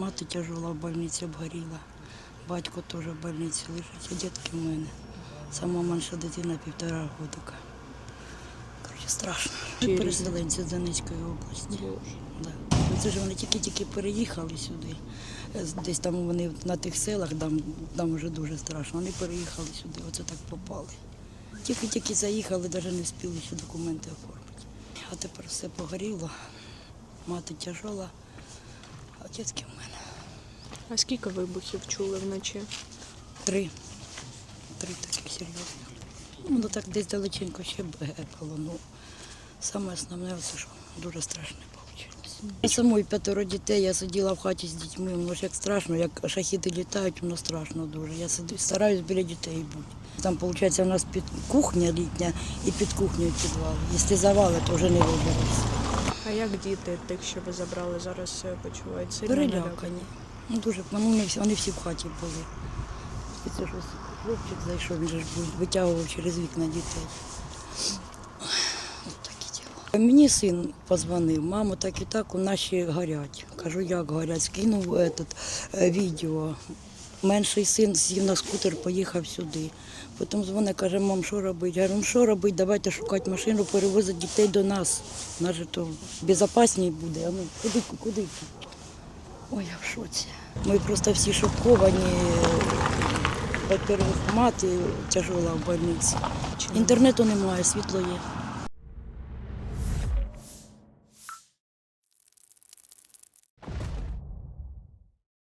Мати тяжела в больниці обгоріла. Батько теж в больниці лежить, а дітки в мене. Сама менша дитина півтора годика. Коротше, страшно. Переселенці з Донецької області. Да. Ну, Це ж вони тільки-тільки переїхали сюди. Десь там вони на тих селах, там, там вже дуже страшно. Вони переїхали сюди, оце так попали. Тільки-тільки заїхали, навіть не встигли ще документи оформити. А тепер все погоріло. Мати тяжела, а дітки в мене. А скільки вибухів чули вночі? Три. Три такі серйозні. Ну, Воно так десь далеченько ще гепало. Ну, саме основне, це що дуже страшне вийшло. Самої п'ятеро дітей, я сиділа в хаті з дітьми, воно ж як страшно, як шахіди літають, воно страшно дуже. Я сиду, стараюсь біля дітей бути. Там, виходить, у нас під кухня літня і під кухнею підвал. Якщо завали, то вже не виберуться. А як діти, тих, що ви забрали, зараз е, почувають сильно налякані? Перелякані. Ну, дуже, вони, всі, вони всі в хаті були. І це ж ось хлопчик зайшов, він же ж був, витягував через вікна дітей. Ось такі діла. Мені син позвонив, мамо, так і так у ще горять. Кажу, як горять, скинув этот, е, відео. Менший син сів на скутер, поїхав сюди. Потім дзвонить, каже, мам, що робити? Я говорю, ну що робити, давайте шукати машину, перевозити дітей до нас. Нас же то безпечніше буде. А ну, куди, куди? Ой, я в шоці. Ми просто всі шоковані. Во-первых, мати тяжела в больниці. Інтернету немає, світло є.